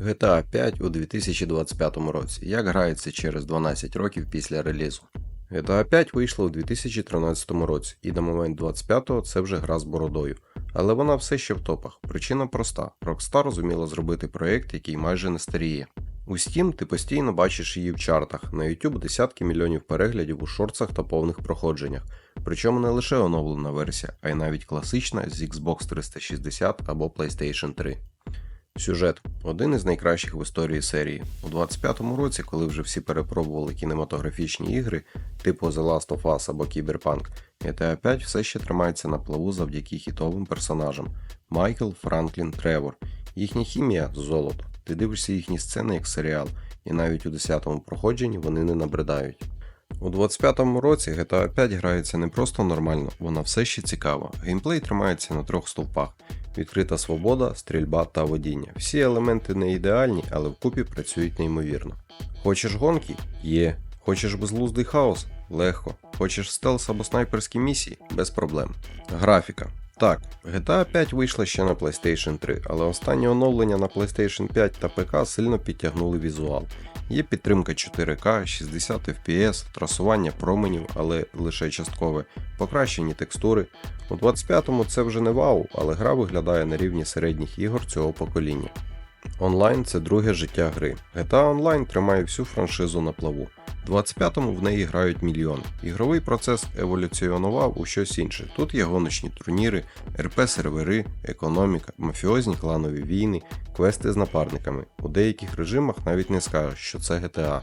GTA 5 у 2025 році. Як грається через 12 років після релізу. GTA 5 вийшла у 2013 році, і на момент 25-го це вже гра з бородою. Але вона все ще в топах. Причина проста: Rockstar зуміла зробити проєкт, який майже не старіє. У Steam ти постійно бачиш її в чартах, на YouTube десятки мільйонів переглядів у шорцах та повних проходженнях. Причому не лише оновлена версія, а й навіть класична з Xbox 360 або PlayStation 3. Сюжет один із найкращих в історії серії. У 25-му році, коли вже всі перепробували кінематографічні ігри, типу The Last of Us або Cyberpunk, GTA 5 все ще тримається на плаву завдяки хітовим персонажам Майкл, Франклін, Тревор. Їхня хімія золото. Ти дивишся їхні сцени як серіал, і навіть у 10-му проходженні вони не набридають. У 25-му році GTA 5 грається не просто нормально, вона все ще цікава. Геймплей тримається на трьох стовпах: відкрита свобода, стрільба та водіння. Всі елементи не ідеальні, але вкупі працюють неймовірно. Хочеш гонки? Є. Хочеш безглуздий хаос? Легко. Хочеш стелс або снайперські місії? Без проблем. Графіка. Так, GTA 5 вийшла ще на PlayStation 3, але останні оновлення на PlayStation 5 та ПК сильно підтягнули візуал. Є підтримка 4К, 60 FPS, трасування променів, але лише часткове, покращені текстури. У 25-му це вже не вау, але гра виглядає на рівні середніх ігор цього покоління. Онлайн це друге життя гри. GTA Online тримає всю франшизу на плаву. У 25-му в неї грають мільйон. Ігровий процес еволюціонував у щось інше. Тут є гоночні турніри, РП-сервери, економіка, мафіозні кланові війни, квести з напарниками. У деяких режимах навіть не скажеш, що це GTA.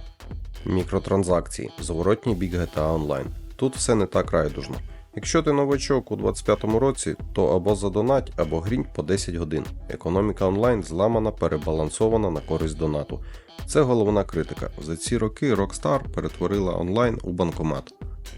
Мікротранзакції, зворотній бік GTA Online. Тут все не так райдужно. Якщо ти новачок у 25-му році, то або задонать, або грінь по 10 годин. Економіка онлайн зламана, перебалансована на користь донату. Це головна критика. За ці роки Rockstar перетворила онлайн у банкомат.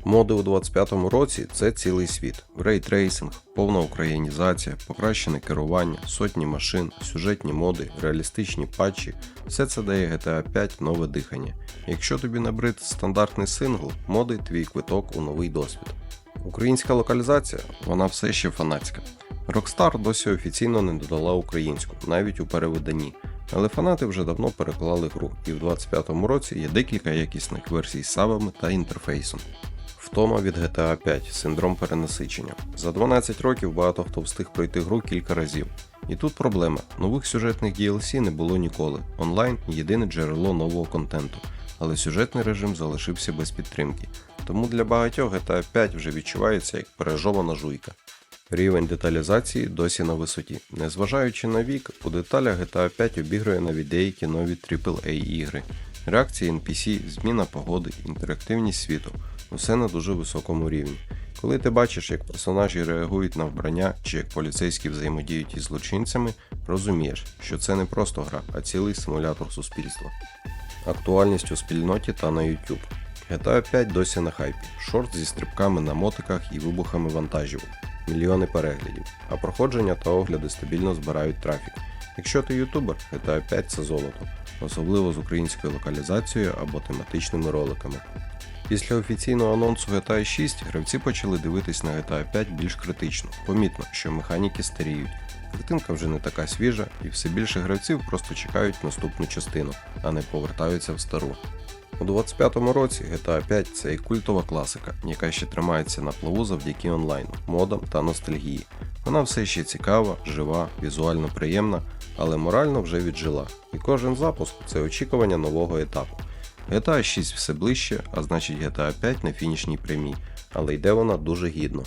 Моди у 25-му році це цілий світ. Рейтрейсинг, повна українізація, покращене керування, сотні машин, сюжетні моди, реалістичні патчі все це дає GTA 5 нове дихання. Якщо тобі набрид стандартний сингл, моди твій квиток у новий досвід. Українська локалізація, вона все ще фанатська. Rockstar досі офіційно не додала українську, навіть у перевиданні. Але фанати вже давно переклали гру, і в 25-му році є декілька якісних версій з сабами та інтерфейсом. Втома від GTA 5, синдром перенасичення. За 12 років багато хто встиг пройти гру кілька разів. І тут проблема: нових сюжетних DLC не було ніколи. Онлайн єдине джерело нового контенту, але сюжетний режим залишився без підтримки. Тому для багатьох GTA 5 вже відчувається як пережована жуйка. Рівень деталізації досі на висоті. Незважаючи на вік, у деталях GTA 5 обігрує навіть деякі нові AAA ігри. Реакції NPC, зміна погоди, інтерактивність світу усе на дуже високому рівні. Коли ти бачиш, як персонажі реагують на вбрання чи як поліцейські взаємодіють із злочинцями, розумієш, що це не просто гра, а цілий симулятор суспільства. Актуальність у спільноті та на YouTube. GTA 5 досі на хайпі. Шорт зі стрибками на мотиках і вибухами вантажів. Мільйони переглядів, а проходження та огляди стабільно збирають трафік. Якщо ти ютубер, GTA 5 це золото, особливо з українською локалізацією або тематичними роликами. Після офіційного анонсу GTA 6 гравці почали дивитись на GTA 5 більш критично. Помітно, що механіки старіють. Картинка вже не така свіжа, і все більше гравців просто чекають наступну частину, а не повертаються в стару. У 25-му році GTA 5 це і культова класика, яка ще тримається на плаву завдяки онлайну, модам та ностальгії. Вона все ще цікава, жива, візуально приємна, але морально вже віджила. І кожен запуск це очікування нового етапу. GTA 6 все ближче, а значить GTA 5 на фінішній прямій, але йде вона дуже гідно.